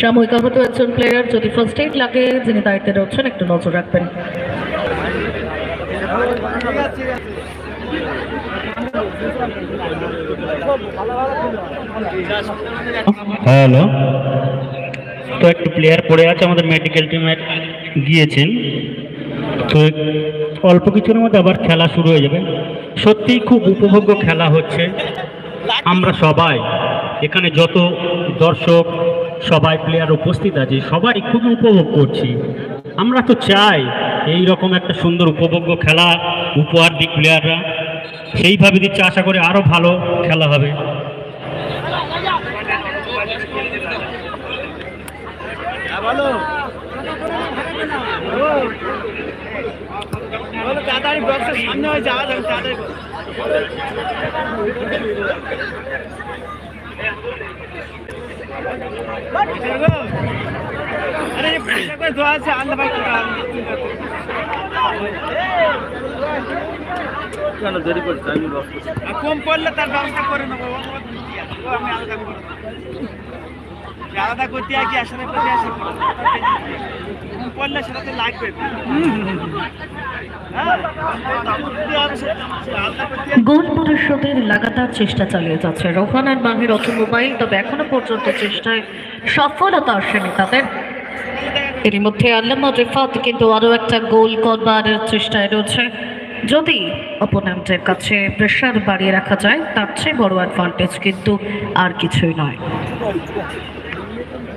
সাময়িক আহত একজন প্লেয়ার যদি ফার্স্ট এইড লাগে, যিনি দায়িত্বে রয়েছেন, একটু নজর রাখবেন। হ্যালো তো একটু প্লেয়ার পড়ে আছে, আমাদের মেডিকেল টিমে গিয়েছেন। তো অল্প কিছুর মধ্যে আবার খেলা শুরু হয়ে যাবে। সত্যিই খুব উপভোগ্য খেলা হচ্ছে। আমরা সবাই, এখানে যত দর্শক, সবাই প্লেয়ার উপস্থিত আছে, সবাই খুব উপভোগ করছি। আমরা তো চাই এই রকম একটা সুন্দর উপভোগ্য খেলা উপহার দিক প্লেয়াররা সেইভাবে দিচ্ছে, আশা করি আরও ভালো খেলা হবে। তাড়াতাড়ি বক্সের সামনে হয়ে যাওয়া যাবে তাড়াতাড়ি আরে করে আছে করছে আমি কম পড়লে তার ব্যবস্থা করে নেব। আমি আলাদা করব আলাদা করতে আর কি আসলে করতে আসে কম পড়লে সেটা লাগবে। হ্যাঁ। গোল লাগাতার চেষ্টা চালিয়ে যাচ্ছে তবে পর্যন্ত চেষ্টায় সফলতা আসেনি তাদের। মধ্যে কিন্তু আরও একটা গোল করবার চেষ্টায় রয়েছে। যদি অপোনেন্টের কাছে প্রেশার বাড়িয়ে রাখা যায়, তার চেয়ে বড় অ্যাডভান্টেজ কিন্তু আর কিছুই নয়।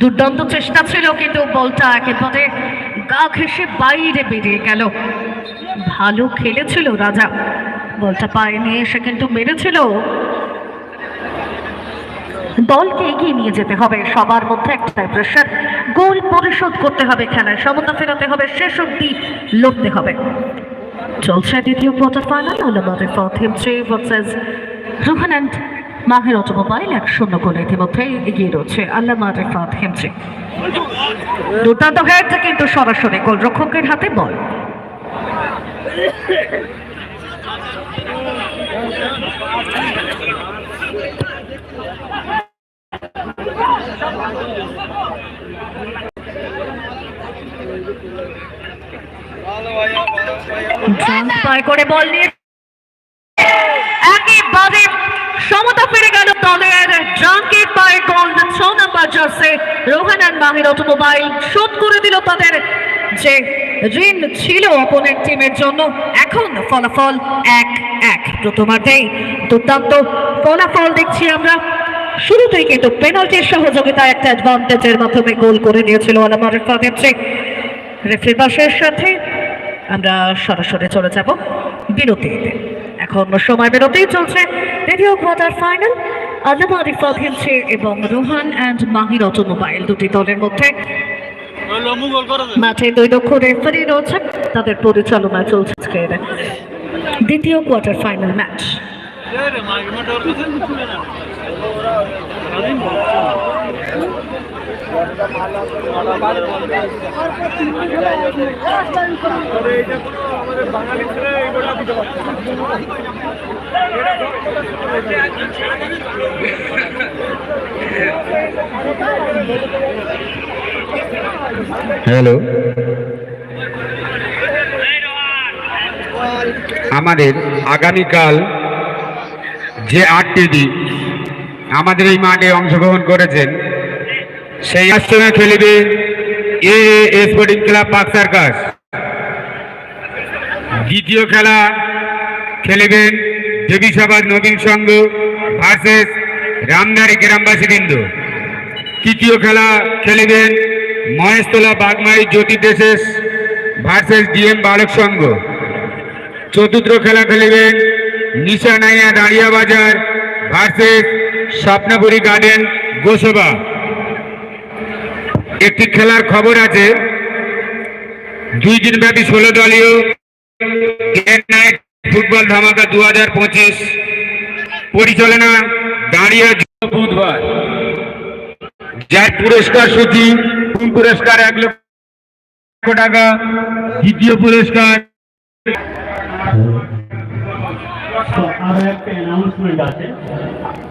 দুর্দান্ত চেষ্টা ছিল, কিন্তু বলটা একেবারে গা ঘেসে বাইরে বেরিয়ে গেল। ভালো খেলেছিল রাজা। বলটা পায়ে নিয়ে এসে কিন্তু মেরেছিল। দলকে এগিয়ে নিয়ে যেতে হবে। সবার মধ্যে একটা প্রেশার গোল পরিশোধ করতে হবে খেলায়। সমতা ফেরাতে হবে। শেষ অব্দি লড়তে হবে। চলছে দ্বিতীয় কোয়ার্টার ফাইনাল আলামাদের ফথিম three versus Rohan and Maher automobile এক শূন্য গোলে ইতিমধ্যে এগিয়ে রয়েছে আল্লামা রেফাত হেমচে দুর্দান্ত হেড কিন্তু সরাসরি গোলরক্ষকের হাতে বল। রোহান আর মাহির অটোমোবাইল শোধ করে দিল তাদের। যে ঋণ ছিল অপোনেন্ট টিমের জন্য, এখন ফলাফল এক এক। প্রথমার্ধেই দুর্দান্ত ফলাফল দেখছি আমরা। শুরুতেই কিন্তু পেনাল্টির সহযোগিতায় একটা অ্যাডভান্টেজের মাধ্যমে গোল করে নিয়েছিল আলামার ফাদেবচে রেফারি বাসের সাথে আমরা সরাসরি চলে যাব বিরতিতে। এখন সময় বিরতি, চলছে দ্বিতীয় কোয়ার্টার ফাইনাল রিফাত হিলছে এবং রোহান অ্যান্ড মাহির অটোমোবাইল দুটি দলের মধ্যে। মাঠে দুই দক্ষ রেফারি রয়েছেন, তাদের পরিচালনা চলছে দ্বিতীয় কোয়ার্টার ফাইনাল ম্যাচ হ্যালো। আমাদের আগামীকাল যে আটটি দিন আমাদের এই মাঠে অংশগ্রহণ করেছেন। সেই আশ্রমে খেলিবে এ স্পোর্টিং ক্লাব পাক সার্কাস। দ্বিতীয় খেলা খেলিবেন দেবীসভার নবীন সংঘ ভার্সেস রামদারি গ্রামবাসীবৃন্দ। তৃতীয় খেলা খেলিবেন মহেশতলা বাগমাই জ্যোতি দেশেষ ভার্সেস ডিএম বালক সংঘ। চতুর্থ খেলা খেলিবেন নিশা নাইয়া দাঁড়িয়া বাজার ভার্সেস স্বপ্নপুরী গার্ডেন গোসবা। একটি খেলার খবর আছে। দুই দিন ব্যাপী ষোলো দলীয় নাইট ফুটবল ধামাকা দু হাজার পঁচিশ। পরিচালনা দাঁড়িয়ে বুধবার। যার পুরস্কার সূচি পুরস্কার? এক লক্ষ টাকা। দ্বিতীয় পুরস্কার। আছে।